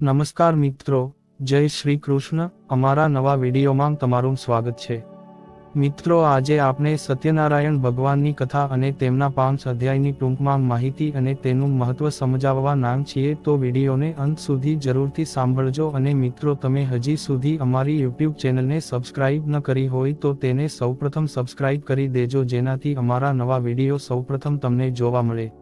નમસ્કાર મિત્રો, જય શ્રી કૃષ્ણ. અમારા નવા વિડીયોમાં તમારું સ્વાગત છે. મિત્રો, આજે આપણે સત્યનારાયણ ભગવાનની કથા અને તેમના પાંચ અધ્યાયની ટૂંકમાં માહિતી અને તેનું મહત્વ સમજાવવા નામ છીએ તો વિડીયોને અંત સુધી જરૂરથી સાંભળજો અને મિત્રો, તમે હજી સુધી અમારી યુટ્યુબ ચેનલને સબસ્ક્રાઇબ ન કરી હોય તો તેને સૌપ્રથમ સબસ્ક્રાઇબ કરી દેજો જેનાથી અમારા નવા વીડિયો સૌપ્રથમ તમને જોવા મળે.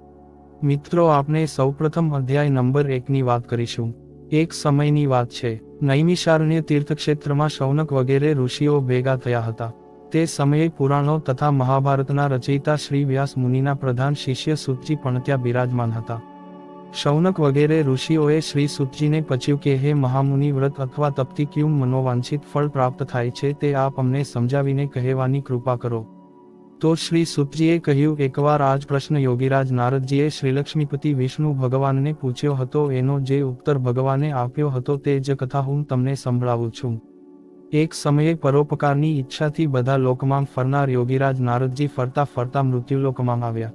મિત્રો, આપણે સૌપ્રથમ અધ્યાય નંબર એકની વાત કરીશું. એક સમયની વાત છે. નૈમિષારણ્ય તીર્થક્ષેત્રમાં શૌનક વગેરે ઋષિઓ ભેગા થયા હતા. તે સમયે પુરાણો તથા મહાભારતના રચયિતા શ્રી વ્યાસ મુનિના પ્રધાન શિષ્ય સુતજી પણ ત્યાં બિરાજમાન હતા. શૌનક વગેરે ઋષિઓએ શ્રી સુતજીને પૂછ્યું કે, હે મહામુનિ વ્રત અથવા તપથી ક્યું મનોવાંછિત ફળ પ્રાપ્ત થાય છે તે આપ અમને સમજાવીને કહેવાની કૃપા કરો. તો શ્રી સુતજીએ કહ્યું, એકવાર આ જ પ્રશ્ન યોગીરાજ નારદજીએ શ્રીલક્ષ્મીપતિ વિષ્ણુ ભગવાનને પૂછ્યો હતો, એનો જે ઉત્તર ભગવાને આપ્યો હતો તે જ કથા હું તમને સંભળાવું છું. એક સમયે પરોપકારની ઈચ્છાથી બધા લોકમાં ફરનાર યોગીરાજ નારદજી ફરતા ફરતા મૃત્યુલોકમાં આવ્યા.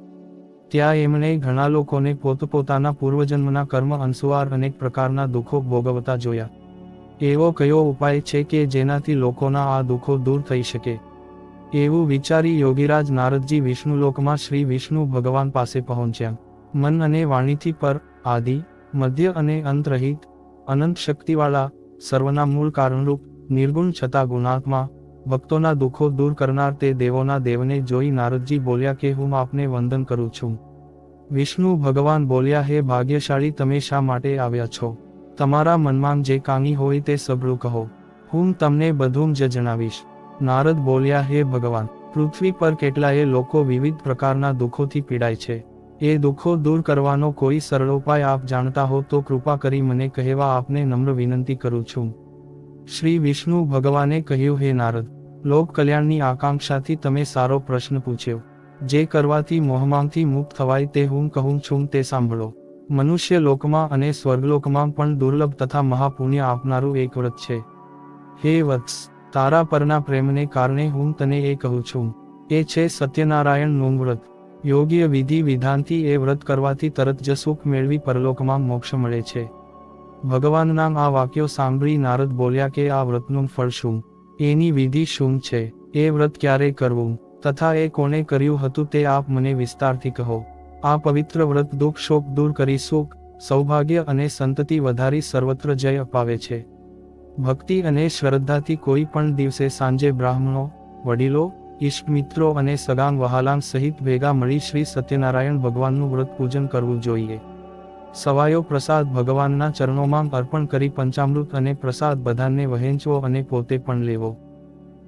ત્યાં એમણે ઘણા લોકોને પોતપોતાના પૂર્વજન્મના કર્મ અનુસાર અનેક પ્રકારના દુઃખો ભોગવતા જોયા. એવો કયો ઉપાય છે કે જેનાથી લોકોના આ દુઃખો દૂર થઈ શકે? એવું વિચારી યોગીરાજ નારદજી વિષ્ણુલોકમાં શ્રી વિષ્ણુ ભગવાન પાસે પહોંચ્યા. મન અને વાણીથી પર, આદિ, મધ્ય અને અંતરહિત, અનંત શક્તિવાળા, સર્વના મૂળ કારણરૂપ, નિર્ગુણ છતાં ગુણાત્મા, ભક્તોના દુઃખો દૂર કરનાર તે દેવોના દેવને જોઈ નારદજી બોલ્યા કે હું આપને વંદન કરું છું. વિષ્ણુ ભગવાન બોલ્યા, હે ભાગ્યશાળી, તમે શા માટે આવ્યા છો? તમારા મનમાં જે કાંગી હોય તે સબળું કહો. હું તમને બધું જ જણાવીશ. નારદ બોલ્યા, હે ભગવાન, પૃથ્વી પર કેટલાય લોકો વિવિધ પ્રકારના દુઃખોથી પીડાય છે. એ દુઃખો દૂર કરવાનો કોઈ સરળ ઉપાય આપ જાણતા હો તો કૃપા કરી મને કહેવા આપને નમ્ર વિનંતી કરું છું. શ્રી વિષ્ણુ ભગવાને કહ્યું, હે નારદ લોક કલ્યાણની આકાંક્ષાથી તમે સારો પ્રશ્ન પૂછ્યો. જે કરવાથી મોહમાંથી મુક્ત થવાય તે હું કહું છું, તે સાંભળો. મનુષ્ય લોકમાં અને સ્વર્ગલોકમાં પણ દુર્લભ તથા મહાપુણ્ય આપનારું એક વ્રત છે. હે વત્સ તારા પરના પ્રેમને કારણે હું તને એ કહું છું. એ છે સત્યનારાયણનું વ્રત. યોગ્ય વિધિ વિધાનથી એ વ્રત કરવાથી તરત જ સુખ મેળવી પરલોકમાં મોક્ષ મળે છે. ભગવાનના આ વાક્યો સાંભળી નારદ બોલ્યા કે આ વ્રતનું ફળ શું? એની વિધિ શું છે? એ વ્રત ક્યારે કરવું? તથા એ કોણે કર્યું હતું તે આપ મને વિસ્તારથી કહો. આ પવિત્ર વ્રત દુઃખ શોક દૂર કરી સુખ, સૌભાગ્ય અને સંતતિ વધારી સર્વત્ર જય અપાવે છે. ભક્તિ અને શ્રદ્ધાથી કોઈ પણ દિવસે સાંજે બ્રાહ્મણો, વડીલો, ઈષ્ટ મિત્રો અને સગાંગ વહાલાંગ સહિત ભેગા મળી શ્રી સત્યનારાયણ ભગવાનનું વ્રત પૂજન કરવું જોઈએ. સવાયો પ્રસાદ ભગવાનના ચરણોમાં અર્પણ કરી પંચામૃત અને પ્રસાદ બધાને વહેંચવો અને પોતે પણ લેવો.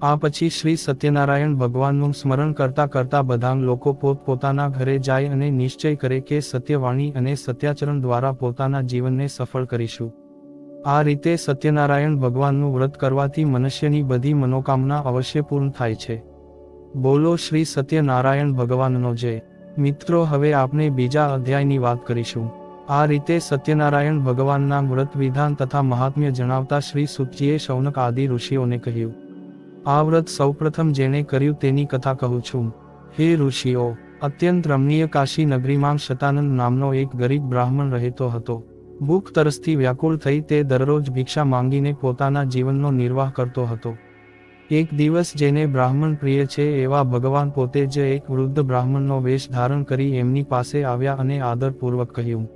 આ પછી શ્રી સત્યનારાયણ ભગવાનનું સ્મરણ કરતા કરતા બધા લોકો પોત પોતાના ઘરે જાય અને નિશ્ચય કરે કે સત્યવાણી અને સત્યાચરણ દ્વારા પોતાના જીવનને સફળ કરીશું. આ રીતે સત્યનારાયણ ભગવાનનું વ્રત કરવાથી મનુષ્યની બધી મનોકામના અવશ્ય પૂર્ણ થાય છે. બોલો શ્રી સત્યનારાયણ ભગવાનનો જય. મિત્રો, હવે આપણે બીજા અધ્યાયની વાત કરીશું. આ રીતે સત્યનારાયણ ભગવાનના વ્રત વિધાન તથા મહાત્મ્ય જણાવતા શ્રી સુતજીએ શૌનક આદિ ઋષિઓને કહ્યું, આ વ્રત સૌપ્રથમ જેણે કર્યું તેની કથા કહું છું. હે ઋષિઓ, અત્યંત રમણીય કાશી નગરીમાં શતાનંદ નામનો એક ગરીબ બ્રાહ્મણ રહેતો હતો. ભૂખ તરસથી વ્યાકુળ થઈ તે દરરોજ ભિક્ષા માંગીને પોતાના જીવનનો નિર્વાહ કરતો હતો. એક દિવસ જેને બ્રાહ્મણ પ્રિય છે એવા ભગવાન પોતે જ એક વૃદ્ધ બ્રાહ્મણનો વેશ ધારણ કરી એમની પાસે આવ્યા અને આદરપૂર્વક કહ્યું,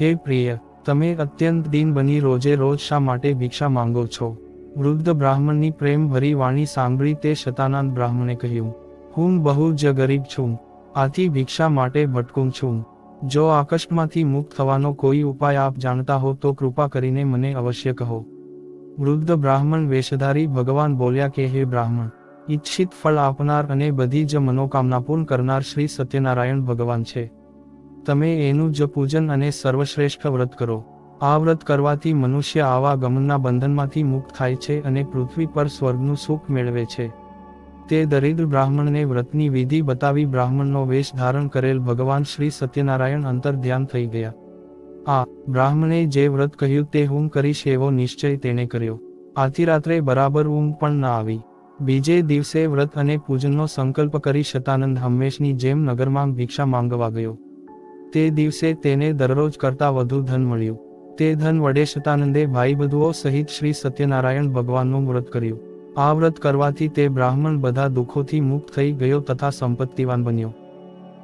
હે પ્રિય, તમે અત્યંત દિન બની રોજે રોજ શા માટે ભિક્ષા માંગો છો? વૃદ્ધ બ્રાહ્મણની પ્રેમ ભરી વાણી સાંભળી તે શતાનંદ બ્રાહ્મણે કહ્યું, હું બહુ જ ગરીબ છું. આથી ભિક્ષા માટે ભટકું છું. જો આકસ્મમાંથી મુક્ત થવાનો કોઈ ઉપાય આપ જાણતા હો તો કૃપા કરીને મને અવશ્ય કહો. વૃદ્ધ બ્રાહ્મણ વેશધારી ભગવાન બોલ્યા કે, હે બ્રાહ્મણ, ઈચ્છિત ફળ આપનાર અને બધી જ મનોકામના પૂર્ણ કરનાર શ્રી સત્યનારાયણ ભગવાન છે. તમે એનું જ પૂજન અને સર્વશ્રેષ્ઠ વ્રત કરો. આ વ્રત કરવાથી મનુષ્ય આવા ગમનના બંધનમાંથી મુક્ત થાય છે અને પૃથ્વી પર સ્વર્ગનું સુખ મેળવે છે. તે દરિદ્ર બ્રાહ્મણને વ્રતની વિધિ બતાવી બ્રાહ્મણનો વેશ ધારણ કરેલ ભગવાન શ્રી સત્યનારાયણ અંતર ધ્યાન થઈ ગયા. આ, બ્રાહ્મણે જે વ્રત કહ્યું તે હું કરીશ એવો નિશ્ચય તેણે કર્યો. આથી રાત્રે બરાબર ઊંઘ પણ ન આવી. બીજે દિવસે વ્રત અને પૂજનનો સંકલ્પ કરી શતાનંદ હંમેશની જેમ નગરમાં ભિક્ષા માંગવા ગયો. તે દિવસે તેને દરરોજ કરતા વધુ ધન મળ્યું. તે ધન વડે શતાનંદે ભાઈ બધુઓ સહિત શ્રી સત્યનારાયણ ભગવાનનું વ્રત કર્યું. આ વ્રત કરવાથી તે બ્રાહ્મણ બધા દુઃખોથી મુક્ત થઈ ગયો તથા સંપત્તિવાન બન્યો.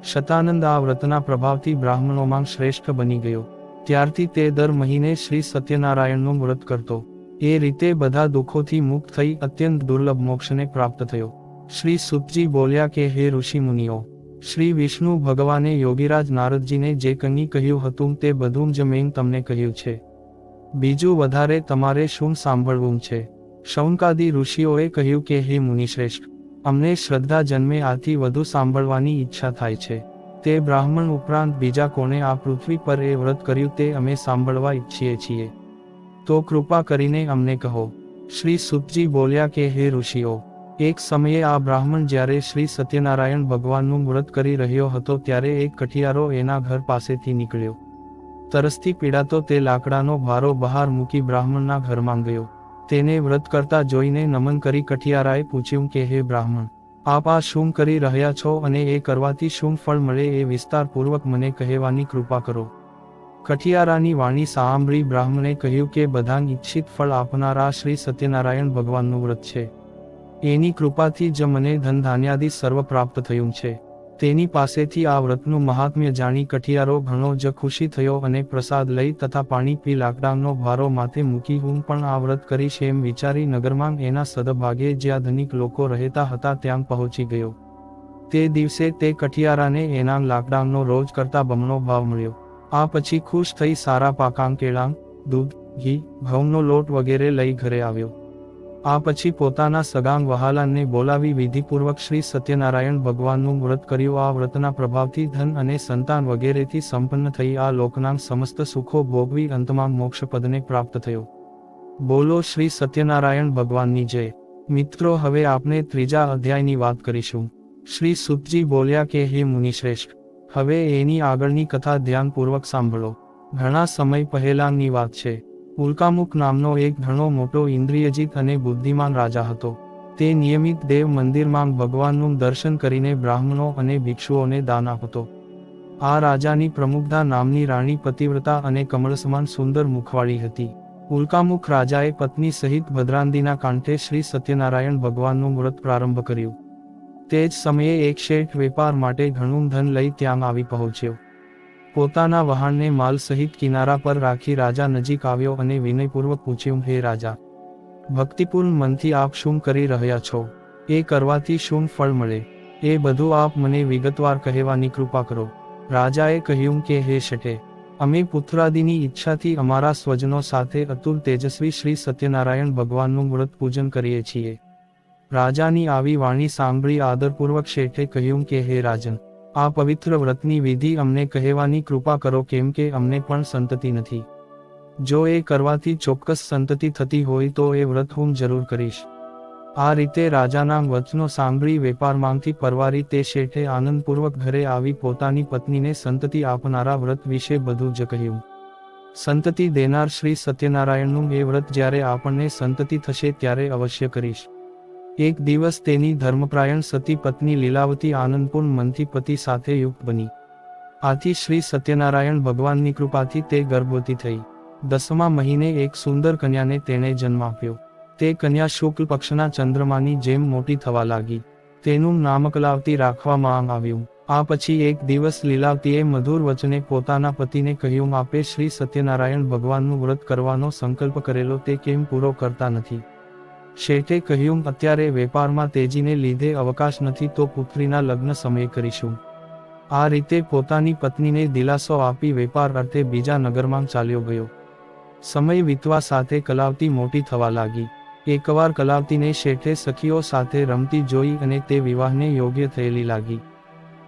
શતાનંદ આ વ્રતના પ્રભાવથી બ્રાહ્મણોમાં શ્રેષ્ઠ બની ગયો. ત્યારથી તે દર મહિને શ્રી સત્યનારાયણનું વ્રત કરતો. એ રીતે બધા દુઃખોથી મુક્ત થઈ અત્યંત દુર્લભ મોક્ષને પ્રાપ્ત થયો. શ્રી સુતજી બોલ્યા કે, હે ઋષિ મુનિઓ શ્રી વિષ્ણુ ભગવાને યોગીરાજ નારદજીને જે કંઈ કહ્યું હતું તે બધું જ મેં તમને કહ્યું છે. બીજું વધારે તમારે શું સાંભળવું છે? શૌનકાદી ઋષિઓએ કહ્યું કે, હે મુનિશ્રેષ્ઠ, અમને શ્રદ્ધા જન્મે આથી વધુ સાંભળવાની ઈચ્છા થાય છે. તે બ્રાહ્મણ ઉપરાંત બીજા કોણે આ પૃથ્વી પર એ વ્રત કર્યું તે અમે સાંભળવા ઈચ્છીએ છીએ. તો કૃપા કરીને અમને કહો. શ્રી સુતજી બોલ્યા કે, હે ઋષિઓ, એક સમયે આ બ્રાહ્મણ જ્યારે શ્રી સત્યનારાયણ ભગવાનનું વ્રત કરી રહ્યો હતો ત્યારે એક કઠિયારો એના ઘર પાસેથી નીકળ્યો. તરસથી પીડાતો તે લાકડાનો ભારો બહાર મૂકી બ્રાહ્મણના ઘરમાં ગયો. તેને વ્રત કરતા જોઈને નમન કરી કઠિયારાએ પૂછ્યું કે, હે બ્રાહ્મણ, આપ આ શું કરી રહ્યા છો અને એ કરવાથી શું ફળ મળે એ વિસ્તારપૂર્વક મને કહેવાની કૃપા કરો. કઠિયારાની વાણી સાંભળી બ્રાહ્મણે કહ્યું કે બધાન ઈચ્છિત ફળ આપનારા શ્રી સત્યનારાયણ ભગવાનનું વ્રત છે. એની કૃપાથી જ મને ધન ધાન્યાદિ સર્વ પ્રાપ્ત થયું છે. તેની પાસેથી આ વ્રતનું મહાત્મ્ય જાણી કઠિયારો ઘણો જ ખુશી થયો અને પ્રસાદ લઈ તથા પાણી પી લાકડાનો ભારો માથે મૂકી હું પણ આ વ્રત કરીશ એમ વિચારી નગરમાં એના સદભાગે જ્યાં ધનિક લોકો રહેતા હતા ત્યાં પહોંચી ગયો. તે દિવસે તે કઠિયારાને એના લાકડાનો રોજ કરતા બમણો ભાવ મળ્યો. આ પછી ખુશ થઈ સારા પાકાંગ કેળાં, દૂધ, ઘી, ઘઉંનો લોટ વગેરે લઈ ઘરે આવ્યો. આ પછી પોતાના સગાંગ વહાલાને બોલાવી વિધિપૂર્વક શ્રી સત્યનારાયણ ભગવાનનું વ્રત કર્યું. આ વ્રતના પ્રભાવથી ધન અને સંતાન વગેરેથી સંપન્ન થઈ આ લોકના સમસ્ત સુખો ભોગવી અંતમાં મોક્ષપદને પ્રાપ્ત થયો. બોલો શ્રી સત્યનારાયણ ભગવાનની જય. મિત્રો, હવે આપણે ત્રીજા અધ્યાયની વાત કરીશું. શ્રી સુતજી બોલ્યા કે, હે મુનિશ્રેષ્ઠ, હવે એની આગળની કથા ધ્યાનપૂર્વક સાંભળો. ઘણા સમય પહેલાંની વાત છે. ઉલ્કામુખ નામનો એક ઘણો મોટો ઇન્દ્રિયજીત અને બુદ્ધિમાન રાજા હતો. તે નિયમિત દેવ મંદિરમાં ભગવાનનું દર્શન કરીને બ્રાહ્મણો અને ભિક્ષુઓને દાન આપતો. આ રાજાની પ્રમુખતા નામની રાણી પતિવ્રતા અને કમળસમાન સુંદર મુખવાળી હતી. ઉલ્કામુખ રાજાએ પત્ની સહિત ભદ્રાંદીના કાંઠે શ્રી સત્યનારાયણ ભગવાનનું વ્રત પ્રારંભ કર્યું. તે જ સમયે એક શેઠ વેપાર માટે ઘણું ધન લઈ ત્યાં આવી પહોંચ્યો. પોતાના વહાણને માલ સહિત કિનારા પર રાખી રાજા નજીક આવ્યો અને વિનયપૂર્વક પૂછ્યું, હે રાજા, ભક્તિપૂર્ણ મનથી આપ શું કરી રહ્યા છો? એ કરવાથી શું ફળ મળે? એ બધું આપ મને વિગતવાર કહેવાની કૃપા કરો. રાજાએ કહ્યું કે, હે શટે અમે પુત્રાદિની ઈચ્છાથી અમારા સ્વજનો સાથે અતુલ તેજસ્વી શ્રી સત્યનારાયણ ભગવાનનું વ્રત પૂજન કરીએ છીએ. રાજાની આવી વાણી સાંભળી આદરપૂર્વક શેઠે કહ્યું કે, હે રાજન આ પવિત્ર વ્રતની વિધિ અમને કહેવાની કૃપા કરો કેમ કે અમને પણ સંતતિ નથી. જો એ કરવાથી ચોક્કસ સંતતિ થતી હોય તો એ વ્રત હું જરૂર કરીશ. આ રીતે રાજાના વચનો સાંભળી વેપારમાંથી પરવારી તે શેઠે આનંદપૂર્વક ઘરે આવી પોતાની પત્નીને સંતતિ આપનારા વ્રત વિશે બધું જ કહ્યું. સંતતિ દેનાર શ્રી સત્યનારાયણનું એ વ્રત જ્યારે આપણને સંતતિ થશે ત્યારે અવશ્ય કરીશ. એક દિવસ તેની ધર્મપ્રાયણ સતી પત્ની લીલાવતી આનંદપૂર્ણ મનથી પતિ સાથે યુક્ત બની. આથી શ્રી સત્યનારાયણ ભગવાનની કૃપાથી તે ગર્ભવતી થઈ. દસમા મહિને એક સુંદર કન્યાને તેણે જન્મ આપ્યો. તે કન્યા શુક્લ પક્ષના ચંદ્રમાની જેમ મોટી થવા લાગી. તેનું નામકલાવતી રાખવામાં આવ્યું. આ પછી એક દિવસ લીલાવતીએ મધુર વચને પોતાના પતિને કહ્યું, આપે શ્રી સત્યનારાયણ ભગવાનનું વ્રત કરવાનો સંકલ્પ કરેલો, તે કેમ પૂરો કરતા નથી? શેઠે કહ્યું, અત્યારે વેપારમાં તેજીને લીધે અવકાશ નથી તો પુત્રીના લગ્ન સમયે કરીશું. આ રીતે પોતાની પત્નીને દિલાસો આપી વેપાર અર્થે બીજા નગરમાં ચાલ્યો ગયો. સમય વીતવા સાથે કલાવતી મોટી થવા લાગી. એકવાર કલાવતીને શેઠે સખીઓ સાથે રમતી જોઈ અને તે વિવાહને યોગ્ય થયેલી લાગી.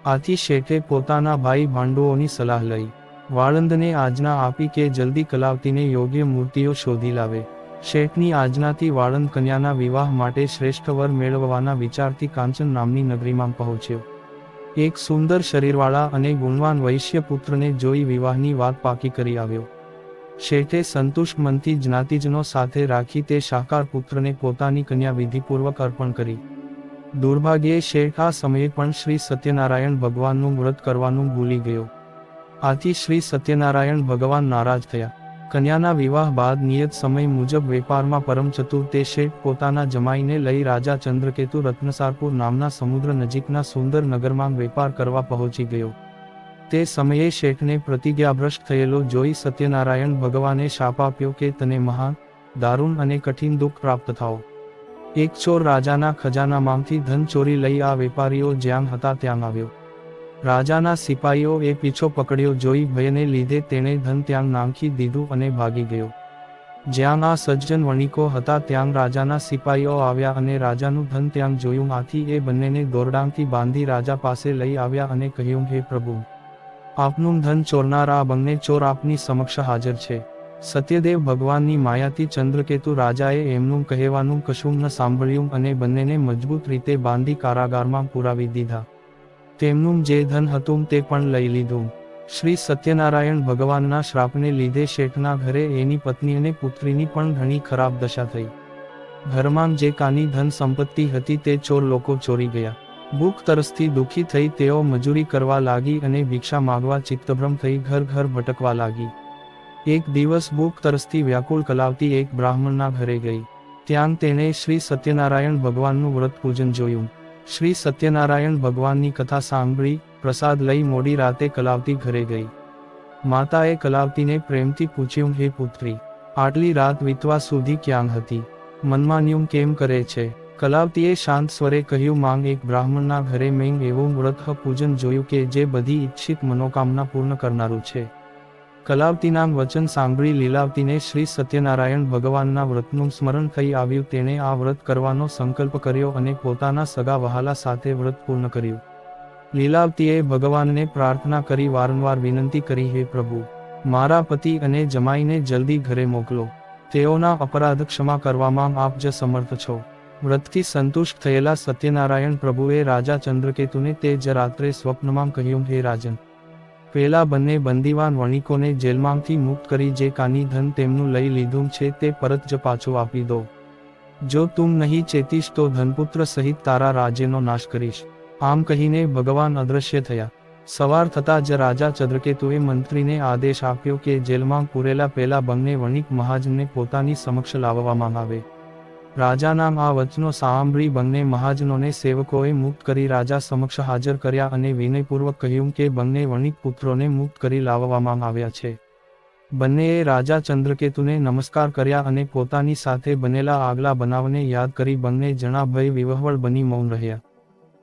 આથી શેઠે પોતાના ભાઈ ભાંડુઓની સલાહ લઈ, વાળંદને આજના આપી કે જલ્દી કલાવતીને યોગ્ય મૂર્તિઓ શોધી લાવે. શેઠની આજનાથી વાળંદ કન્યાના વિવાહ માટે શ્રેષ્ઠ વર મેળવવાના વિચારથી કાંચન નામની નગરીમાં પહોંચ્યો. એક સુંદર શરીરવાળા અને ગુણવાન વૈશ્ય પુત્રને જોઈ વિવાહની વાત પાકી કરી આવ્યો. શેઠે સંતુષ્ટ મનથી જ્ઞાતિજનો સાથે રાખી તે શાકાર પુત્રને પોતાની કન્યા વિધિપૂર્વક અર્પણ કરી. દુર્ભાગ્યે શેઠ આ સમયે પણ શ્રી સત્યનારાયણ ભગવાનનું વ્રત કરવાનું ભૂલી ગયો. આથી શ્રી સત્યનારાયણ ભગવાન નારાજ થયા. કન્યાના વિવાહ બાદ નિયત સમય મુજબ વેપારમાં પરમ ચતુર તે શેઠ પોતાના જમાઈને લઈ રાજા ચંદ્રકેતુ રત્નસારપુર નામના સમુદ્ર નજીકના સુંદર નગરમાં વેપાર કરવા પહોંચી ગયો. તે સમયે શેઠને પ્રતિજ્ઞાભ્રષ્ટ થયેલો જોઈ સત્યનારાયણ ભગવાને શાપ આપ્યો કે તને મહાન, દારૂણ અને કઠિન દુઃખ પ્રાપ્ત થાઓ. એક ચોર રાજાના ખજાનામાંથી ધન ચોરી લઈ આ વેપારીઓ જ્યાં હતા ત્યાં આવ્યો. રાજાના સિપાહીઓએ પીછો પકડ્યો જોઈ ભયને લીધે તેણે ધન ત્યાં નાંખી દીધું અને ભાગી ગયો. જ્યાં આ સજ્જન વણિકો હતા ત્યાં રાજાના સિપાહીઓ આવ્યા અને રાજાનું ધન ત્યાં જોયું. આથી એ બંનેને દોરડાંથી બાંધી રાજા પાસે લઈ આવ્યા અને કહ્યું, હે પ્રભુ, આપનું ધન ચોરનાર બંને ચોર આપની સમક્ષ હાજર છે. સત્યદેવ ભગવાનની માયાથી ચંદ્રકેતુ રાજાએ એમનું કહેવાનું કશું ન સાંભળ્યું અને બંનેને મજબૂત રીતે બાંધી કારાગારમાં પુરાવી દીધા. તેમનું જે ધન હતું તે પણ લઈ લીધું. શ્રી સત્યનારાયણ ભગવાનના શ્રાપને લીધે શેઠના ઘરે એની પત્ની અને પુત્રીની પણ ઘણી ખરાબ દશા થઈ. ઘરમાં જે કાની ધન સંપત્તિ હતી તે ચોર લોકો ચોરી ગયા. ભૂખ તરસથી દુઃખી થઈ તેઓ મજૂરી કરવા લાગી અને ભિક્ષા માગવા ચિત્તભ્રમ થઈ ઘર ઘર ભટકવા લાગી. એક દિવસ ભૂખ તરસથી વ્યાકુળ કલાવતી એક બ્રાહ્મણના ઘરે ગઈ. ત્યાં તેણે શ્રી સત્યનારાયણ ભગવાનનું વ્રત પૂજન જોયું. શ્રી સત્યનારાયણ ભગવાનની કથા સાંભળી, પ્રસાદ લઈ મોડી રાતે કલાવતી ઘરે ગઈ. માતાએ કલાવતીને પ્રેમથી પૂછ્યું, હે પુત્રી, આટલી રાત વીતવા સુધી ક્યાં હતી? મનમાન્યું કેમ કરે છે? કલાવતીએ શાંત સ્વરે કહ્યું, માંગ એક બ્રાહ્મણના ઘરે મેં એવું વ્રત પૂજન જોયું કે જે બધી ઈચ્છિત મનોકામના પૂર્ણ કરનારું છે. કલાવતીના વચન સાંભળી લીલાવતીને શ્રી સત્યનારાયણ ભગવાનના વ્રતનું સ્મરણ થઈ આવ્યું, તેણે આ વ્રત કરવાનો સંકલ્પ કર્યો અને પોતાના સગા વહાલા સાથે વ્રત પૂર્ણ કર્યું. લીલાવતીએ ભગવાનને પ્રાર્થના કરી વારંવાર વિનંતી કરી, હે પ્રભુ, મારા પતિ અને જમાઈને જલ્દી ઘરે મોકલો. તેઓના અપરાધ ક્ષમા કરવામાં આપ જ સમર્થ છો. વ્રતથી સંતુષ્ટ થયેલા સત્યનારાયણ પ્રભુએ રાજા ચંદ્રકેતુને તે જ રાત્રે સ્વપ્નમાં કહ્યું, હે રાજન પેલા બંને બંદીવાન વણિકોને જેલમાંથી મુક્ત કરી જે કાની ધન તેમનું લઈ લીધું છે તે પરત જ પાછું આપી દો. જો તું નહીં ચેતીશ તો ધનપુત્ર સહિત તારા રાજ્યનો નાશ કરીશ. આમ કહીને ભગવાન અદૃશ્ય થયા. સવાર થતાં જ રાજા ચંદ્રકેતુએ મંત્રીને આદેશ આપ્યો કે જેલમાં પૂરેલા પેલા બંને વણિક મહાજનને પોતાની સમક્ષ લાવવામાં આવે રાજાના આ વચનો સાંભળી બંને મહાજનોને સેવકોએ મુક્ત કરી રાજા સમક્ષ હાજર કર્યા અને વિનયપૂર્વક કહ્યું કે બંને વણિક પુત્રોને મુક્ત કરી લાવવામાં આવ્યા છે. બંનેએ રાજા ચંદ્રકેતુને નમસ્કાર કર્યા અને પોતાની સાથે બનેલા આગલા બનાવને યાદ કરી બંને જણા ભય વિવહવળ બની મૌન રહ્યા.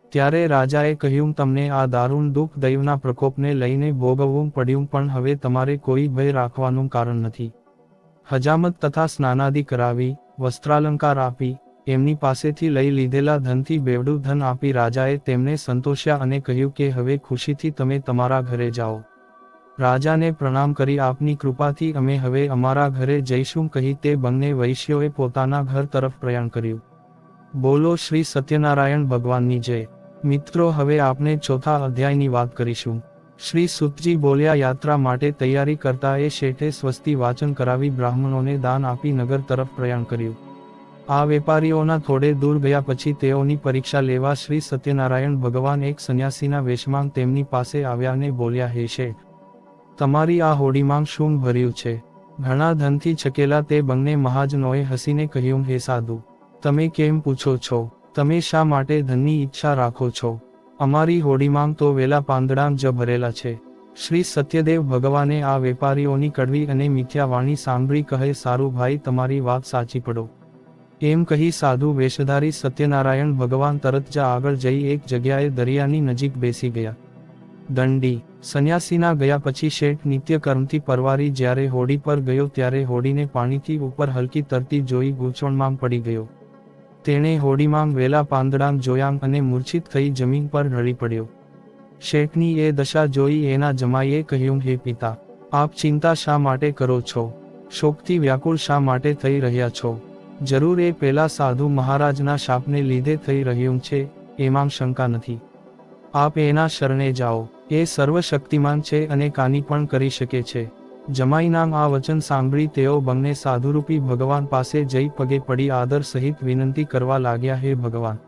ત્યારે રાજાએ કહ્યું, તમને આ દારૂણ દુઃખ દૈવના પ્રકોપને લઈને ભોગવવું પડ્યું, પણ હવે તમારે કોઈ ભય રાખવાનું કારણ નથી. હજામત તથા સ્નાનાદિ કરાવી વસ્ત્રાલંકાર આપી, એમની પાસેથી લઈ લીધેલા ધનથી બેવડું ધન આપી રાજાએ તેમને સંતોષ્યા અને કહ્યું કે, હવે ખુશીથી તમે તમારા ઘરે જાઓ. રાજાને પ્રણામ કરી, આપની કૃપાથી અમે હવે અમારા ઘરે જઈશું, કહી તે બંને વૈશ્યોએ પોતાના ઘર તરફ પ્રયાણ કર્યું. બોલો, શ્રી સત્યનારાયણ ભગવાનની જય. મિત્રો, હવે આપણે ચોથા અધ્યાયની વાત કરીશું. શ્રી સુતજી બોલ્યા, યાત્રા માટે તૈયારી કરતા એ શેઠે સ્વસ્તિ વાચન કરાવી બ્રાહ્મણોને દાન આપી નગર તરફ પ્રયાણ કર્યું. આ વેપારીઓના થોડે દૂર ગયા પછી તેઓની પરીક્ષા લેવા શ્રી સત્યનારાયણ ભગવાન એક સંન્યાસીના વેશમાં તેમની પાસે આવ્યા અને બોલ્યા, હે શેઠ, તમારી આ હોડીમાં શું ભર્યું છે? ઘણા ધનથી છકેલા તે બંને મહાજનોએ હસીને કહ્યું, હે સાધુ, તમે કેમ પૂછો છો? તમે શા માટે ધનની ઈચ્છા રાખો છો? અમારી હોડીમાં તો વેલા પાંદડાં જ ભરેલા છે. શ્રી સત્યદેવ ભગવાને આ વેપારીઓની કડવી અને મિથ્યા વાણી સાંભળી કહે, સારું ભાઈ, તમારી વાત સાચી પડો. એમ કહી સાધુ વેશધારી સત્યનારાયણ ભગવાન તરત જ આગળ જઈ એક જગ્યાએ દરિયાની નજીક બેસી ગયા. દંડી. સંન્યાસીના ગયા પછી શેઠ નિત્યકર્મથી પરવારી જ્યારે હોડી પર ગયો ત્યારે હોડીને પાણીથી ઉપર હલકી તરતી જોઈ ગૂંચવણમાં પડી ગયો. તેણે હોડીમાં વેલા પાંદડાં જોયાં અને મૂર્છિત થઈ જમીન પર રડી પડ્યો. શેઠની એ દશા જોઈ એના જમાઈએ કહ્યું, હે પિતા, આપ ચિંતા શા માટે કરો છો? શોકથી વ્યાકુળ શા માટે થઈ રહ્યા છો? જરૂર એ પેલા સાધુ મહારાજના શાપને લીધે થઈ રહ્યું છે, એમાં શંકા નથી. આપ એના શરણે જાઓ. એ સર્વશક્તિમાન છે અને કાની પણ કરી શકે છે. જમાઈનામ આ વચન સાંભળી તેઓ બંને સાધુરૂપી ભગવાન પાસે જઈ પગે પડી આદર સહિત વિનંતી કરવા લાગ્યા, હે ભગવાન,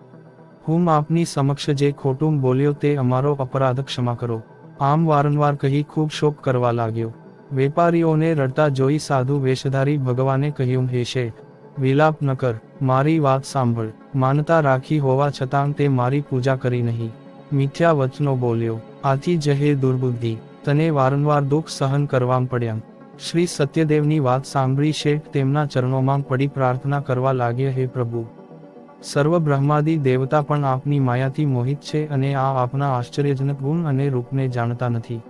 હું આપની સમક્ષ જે ખોટું બોલ્યો તે અમારો અપરાધ ક્ષમા કરો. આમ વારંવાર કહી ખૂબ શોક કરવા લાગ્યો. વેપારીઓને રડતા જોઈ સાધુ વેશધારી ભગવાને કહ્યું, હે શેઠ, વિલાપ ન કર, મારી વાત સાંભળ, માનતા રાખી હોવા છતાં તે મારી પૂજા કરી નહીં. મિથ્યા વચનો બોલ્યો, આથી જહે દુર્બુદ્ધિ તને વારંવાર દુઃખ સહન કરવા પડ્યા શ્રી સત્યદેવની વાત સાંભળી શેઠ તેમના ચરણોમાં પડી પ્રાર્થના કરવા લાગ્યા, હે પ્રભુ સર્વ બ્રહ્માદિ દેવતા પણ આપની માયાથી મોહિત છે અને આ આપના આશ્ચર્યજનક ગુણ અને રૂપને જાણતા નથી.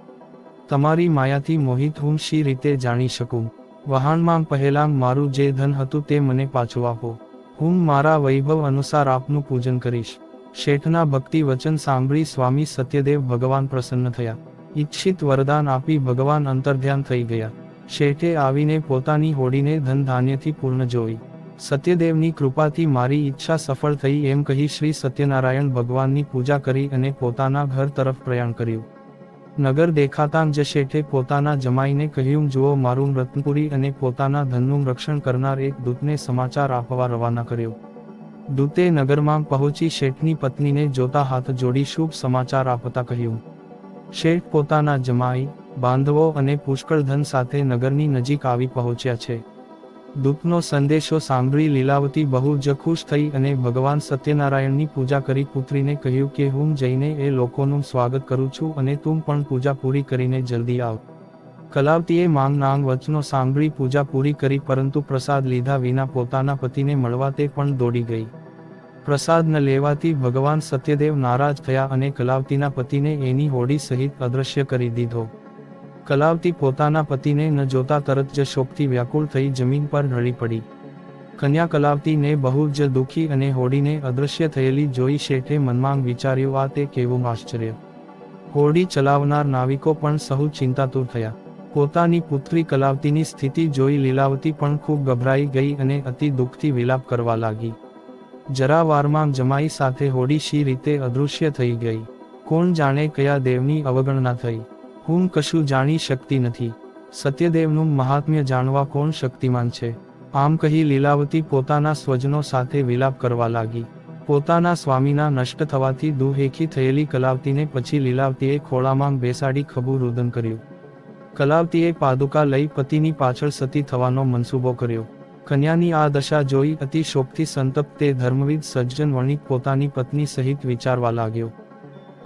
તમારી માયાથી મોહિત હું શી રીતે જાણી શકું? વહાણમાં પહેલાં મારું જે ધન હતું તે મને પાછું આપો. હું મારા વૈભવ અનુસાર આપનું પૂજન કરીશ. શેઠના ભક્તિ વચન સાંભળી સ્વામી સત્યદેવ ભગવાન પ્રસન્ન થયા. ઈચ્છિત વરદાન આપી ભગવાન અંતર્ધ્યાન થઈ ગયા. શેઠે આવીને પોતાની હોડીને ધન ધાન્યથી પૂર્ણ જોઈ. સત્યદેવની કૃપાથી મારી ઈચ્છા સફળ થઈ એમ કહી શ્રી સત્યનારાયણ ભગવાનની પૂજા કરી અને પોતાના ઘર તરફ પ્રયાણ કર્યું. નગર દેખાતાં જ શેઠે પોતાના જમાઈને કહ્યું, જુઓ, મારું રત્નપુરી અને પોતાના ધનનું રક્ષણ કરનાર એક દૂતને સમાચાર આપવા રવાના કર્યો. દૂતે નગરમાં પહોંચી શેઠની પત્નીને જોતા હાથ જોડી શુભ સમાચાર આપતા કહ્યું. શેઠ પોતાના જમાઈ, બાંધવો અને પુષ્કળ ધન સાથે નગરની નજીક આવી પહોંચ્યા છે. દૂતનો સંદેશો સાંભળી લીલાવતી બહુ જ ખુશ થઈ અને ભગવાન સત્યનારાયણની પૂજા કરી પુત્રીને કહ્યું કે, હું જઈને એ લોકોનું સ્વાગત કરું છું અને તું પણ પૂજા પૂરી કરીને જલ્દી આવ. કલાવતીએ માંગ નાંગ વચનો સાંભળી પૂજા પૂરી કરી પરંતુ પ્રસાદ લીધા વિના પોતાના પતિને મળવા તે પણ દોડી ગઈ. પ્રસાદ ન લેવાથી ભગવાન સત્યદેવ નારાજ થયા અને કલાવતીના પતિને એની હોડી સહિત અદૃશ્ય કરી દીધો. કલાવતી પોતાના પતિને ન જોતા તરત જ શોકથી વ્યાકુળ થઈ જમીન પર ઢળી પડી. કન્યા કલાવતીને બહુ જ દુઃખી અને હોડીને અદૃશ્ય થયેલી જોઈ શેઠે મનમાં વિચાર્યું, આ તે કેવું આશ્ચર્ય. હોડી ચલાવનાર નાવિકો પણ સહુ ચિંતાતુર થયા. પોતાની પુત્રી કલાવતીની સ્થિતિ જોઈ લીલાવતી પણ ખૂબ ગભરાઈ ગઈ અને અતિ દુઃખથી વિલાપ કરવા લાગી. જરા વારમાં જમાઈ સાથે હોડી શી રીતે અદૃશ્ય થઈ ગઈ. કોણ જાણે કયા દેવની અવગણના થઈ. હું કશું જાણી શકતી નથી. સત્યદેવનું મહાત્મ્ય જાણવા કોણ શક્તિમાન છે? આમ કહી લીલાવતી પોતાના સ્વજનો સાથે વિલાપ કરવા લાગી. પોતાના સ્વામીના નષ્ટ થવાથી દુહેખી થયેલી કલાવતીને પછી લીલાવતીએ ખોળામાં બેસાડી ખભું રુદન કર્યું. કલાવતીએ પાદુકા લઈ પતિની પાછળ સતી થવાનો મનસૂબો કર્યો. કન્યાની આ દશા જોઈ અતિ શોકથી સંતપ્ત તે ધર્મવિદ સજ્જન વણિક પોતાની પત્ની સહિત વિચારવા લાગ્યો.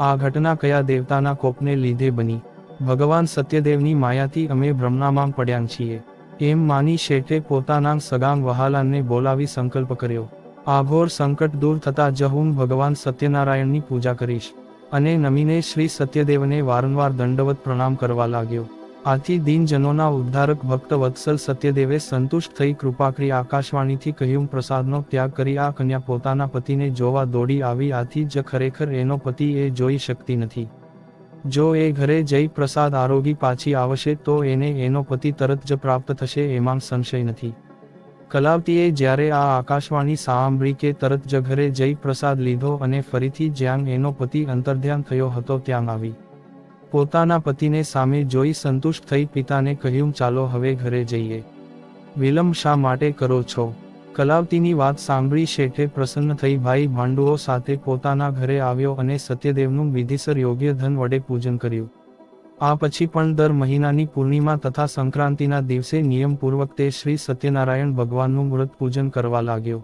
આ ઘટના કયા દેવતાના કોપને લીધે બની? ભગવાન સત્યદેવની માયાથી અમે ભ્રમણામાં પડ્યા છીએ. એમ માની શેઠે પોતાના સગાંગ વહાલાને બોલાવી સંકલ્પ કર્યો. આ ઘોર સંકટ દૂર થતા જ હું ભગવાન સત્યનારાયણની પૂજા કરીશ. અને નમીને શ્રી સત્યદેવને વારંવાર દંડવત પ્રણામ કરવા લાગ્યો. આથી દીનજનોના ઉદ્ધારક ભક્ત વત્સલ સત્યદેવે સંતુષ્ટ થઈ કૃપાકરી આકાશવાણીથી કહ્યું, પ્રસાદનો ત્યાગ કરી આ કન્યા પોતાના પતિને જોવા દોડી આવી, આથી જ ખરેખર એનો પતિ એ જોઈ શકતી નથી. જો એ ઘરે જઈ પ્રસાદ આરોગી પાછી આવશે, તો એને એનો પતિ તરત જ પ્રાપ્ત થશે એમાં સંશય નથી. કલાવતીએ જ્યારે આ આકાશવાણી સાંભળી કે તરત જ ઘરે જઈ પ્રસાદ લીધો અને ફરીથી જ્યાં એનો પતિ અંતર્ધ્યાન થયો હતો, ત્યાં આવી. પોતાના પતિને સામે જોઈ સંતુષ્ટ થઈ પિતાને કહ્યું, ચાલો હવે ઘરે જઈએ. વિલંબ શા માટે કરો છો કલાવતીની વાત સાંભળી શેઠે પ્રસન્ન થઈ ભાઈ ભાંડુઓ સાથે પોતાના ઘરે આવ્યો અને સત્યદેવનું વિધિસર યોગ્ય ધન વડે પૂજન કર્યું. આ પછી પણ દર મહિનાની પૂર્ણિમા તથા સંક્રાંતિના દિવસે નિયમપૂર્વક તે શ્રી સત્યનારાયણ ભગવાનનું વ્રત પૂજન કરવા લાગ્યો.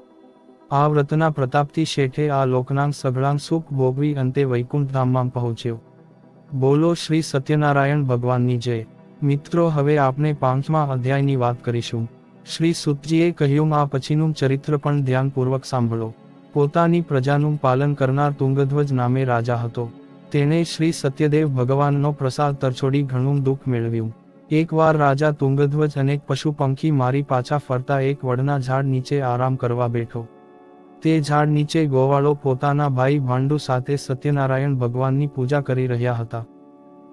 આ વ્રતના પ્રતાપથી શેઠે આ લોકનાંગ સઘળાંગ સુખ ભોગવી અંતે વૈકુંઠ ધામમાં પહોંચ્યો. બોલો શ્રી સત્યનારાયણ ભગવાનની જય. મિત્રો, હવે આપણે પાંચમા અધ્યાયની વાત કરીશું. શ્રી સુતજીએ કહ્યું, આ પછીનું ચરિત્ર પણ ધ્યાનપૂર્વક સાંભળો. પોતાની પ્રજાનું પાલન કરનાર તુંગધ્વજ નામે રાજા હતો. તેણે શ્રી સત્યદેવ ભગવાનનો પ્રસાદ તરછોડી ઘણું દુઃખ મેળવ્યું. એકવાર રાજા તુંગધ્વજ અનેક પશુ પંખી મારી પાછા ફરતા એક વડના ઝાડ નીચે આરામ કરવા બેઠો. તે ઝાડ નીચે ગોવાળો પોતાના ભાઈ ભાંડુ સાથે સત્યનારાયણ ભગવાનની પૂજા કરી રહ્યા હતા.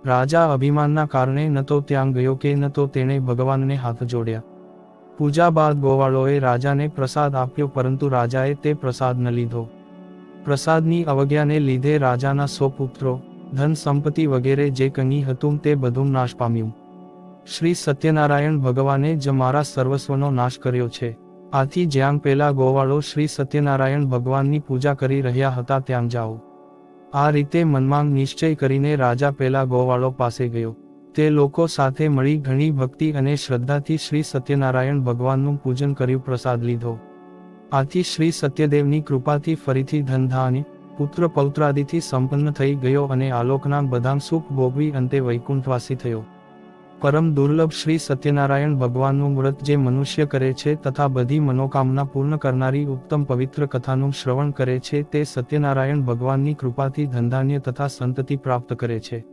રાજા અભિમાનના કારણે ન તો ત્યાં ગયો કે ન તો તેણે ભગવાનને હાથ જોડ્યા. પૂજા બાદ ગોવાળોએ રાજાને પ્રસાદ આપ્યો પરંતુ રાજાએ તે પ્રસાદ ન લીધો. પ્રસાદની અવજ્ઞાને લીધે રાજાના સો ધન સંપત્તિ વગેરે જે કંઈ હતું તે બધું નાશ પામ્યું. શ્રી સત્યનારાયણ ભગવાને જ મારા સર્વસ્વનો નાશ કર્યો છે. આથી જ્યાં પેલા ગોવાળો શ્રી સત્યનારાયણ ભગવાનની પૂજા કરી રહ્યા હતા ત્યાં જાઓ. આ રીતે મનમાં નિશ્ચય કરીને રાજા પેલા ગોવાળો પાસે ગયો. તે લોકો સાથે મળી ઘણી ભક્તિ અને શ્રદ્ધાથી શ્રી સત્યનારાયણ ભગવાનનું પૂજન કર્યું પ્રસાદ લીધો. આથી શ્રી સત્યદેવની કૃપાથી ફરીથી ધનધાન્ય પુત્ર પૌત્રાદિથી સંપન્ન થઈ ગયો અને આલોકના બધા સુખ ભોગવી અંતે વૈકુંઠવાસી થયો. પરમ દુર્લભ શ્રી સત્યનારાયણ ભગવાનનું વ્રત જે મનુષ્ય કરે છે તથા બધી મનોકામના પૂર્ણ કરનારી ઉત્તમ પવિત્ર કથાનું શ્રવણ કરે છે તે સત્યનારાયણ ભગવાનની કૃપાથી ધનધાન્ય તથા સંતતિ પ્રાપ્ત કરે છે.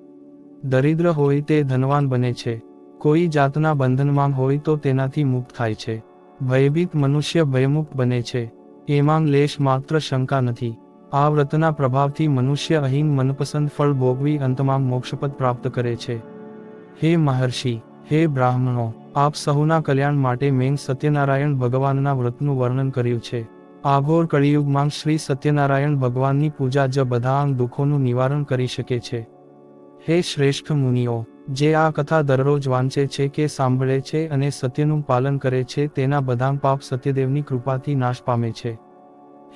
દરિદ્ર હોય તે ધનવાન બને છે. કોઈ જાતના બંધનમાં હોય તો તેનાથી મુક્ત થાય છે. ભયભીત મનુષ્ય ભયમુક્ત બને છે. એમાં લેશ માત્ર શંકા નથી. આ વ્રતના પ્રભાવથી મનુષ્ય અહીં મનપસંદ ફળ ભોગવી અંતમાં મોક્ષપદ પ્રાપ્ત કરે છે. હે મહર્ષિ, હે બ્રાહ્મણો, આપ સહુના કલ્યાણ માટે મેં સત્યનારાયણ ભગવાનના વ્રતનું વર્ણન કર્યું છે. આઘોર કળિયુગમાં શ્રી સત્યનારાયણ ભગવાનની પૂજા જ બધા અંગ દુઃખોનું નિવારણ કરી શકે છે. હે શ્રેષ્ઠ મુનિઓ, જે આ કથા દરરોજ વાંચે છે કે સાંભળે છે અને સત્યનું પાલન કરે છે તેના બધા પાપ સત્યદેવની કૃપાથી નાશ પામે છે.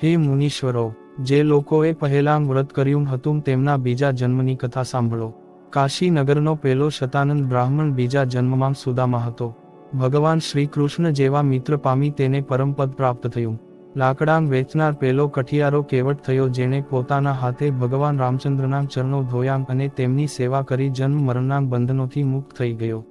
હે મુનીશ્વરો, જે લોકોએ પહેલાં વ્રત કર્યું હતું તેમના બીજા જન્મની કથા સાંભળો. કાશીનગરનો પેલો શતાનંદ બ્રાહ્મણ બીજા જન્મમાં સુદામા હતો. ભગવાન શ્રી કૃષ્ણ જેવા મિત્ર પામી તેને પરમપદ પ્રાપ્ત થયું. લાકડાંગ વેચનાર પેલો કઠિયારો કેવટ થયો જેણે પોતાના હાથે ભગવાન રામચંદ્રના ચરણો ધોયાંગ અને તેમની સેવા કરી જન્મ મરણના બંધનોથી મુક્ત થઈ ગયો.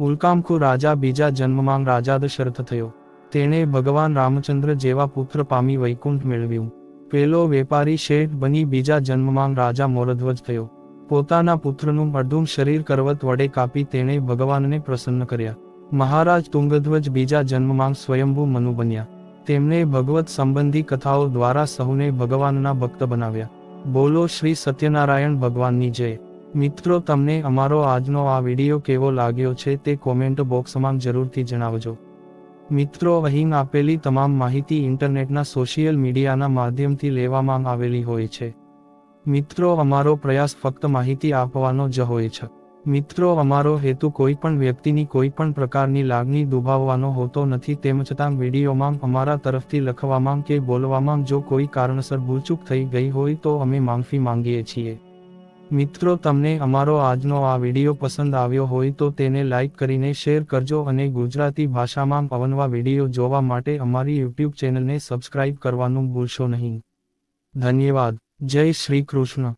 ઉલ્કામખુ રાજા બીજા જન્મમાં રાજા દશરથ થયો. તેણે ભગવાન રામચંદ્ર જેવા પુત્ર પામી વૈકુંઠ મેળવ્યું. પેલો વેપારી શેઠ બની બીજા જન્મમાં રાજા મોરધ્વજ થયો. પોતાના પુત્રનું અડધું શરીર કરવત વડે કાપી તેણે ભગવાનને પ્રસન્ન કર્યા. મહારાજ તુંગધ્વજ બીજા જન્મમાં સ્વયંભુ મનુ બન્યા. તેમણે ભગવત સંબંધી કથાઓ દ્વારા સહુને ભગવાનના ભક્ત બનાવ્યા. બોલો શ્રી સત્યનારાયણ ભગવાનની જય. મિત્રો, તમને અમારો આજનો આ વીડિયો કેવો લાગ્યો છે તે કોમેન્ટ બોક્સમાં જરૂરથી જણાવજો. મિત્રો, અહીં આપેલી તમામ માહિતી ઇન્ટરનેટના સોશિયલ મીડિયાના માધ્યમથી લેવામાં આવેલી હોય છે. મિત્રો, અમારો પ્રયાસ ફક્ત માહિતી આપવાનો જ હોય છે. મિત્રો, અમારો હેતુ કોઈ પણ વ્યક્તિની કોઈ પણ પ્રકારની લાગણી દુભાવવાનો હોતો નથી. તેમ છતાં વિડીયોમાં અમારા તરફથી લખવામાં કે બોલવામાં જો કોઈ કારણસર ભૂલચૂક થઈ ગઈ હોય તો અમે માફી માંગીએ છીએ. મિત્રો, તમને અમારો આજનો આ વીડિયો પસંદ આવ્યો હોય તો તેને લાઇક કરીને શેર કરજો અને ગુજરાતી ભાષામાં અવનવા વીડિયો જોવા માટે અમારી યુટ્યુબ ચેનલને સબસ્ક્રાઇબ કરવાનું ભૂલશો નહીં. ધન્યવાદ. જય શ્રી કૃષ્ણ.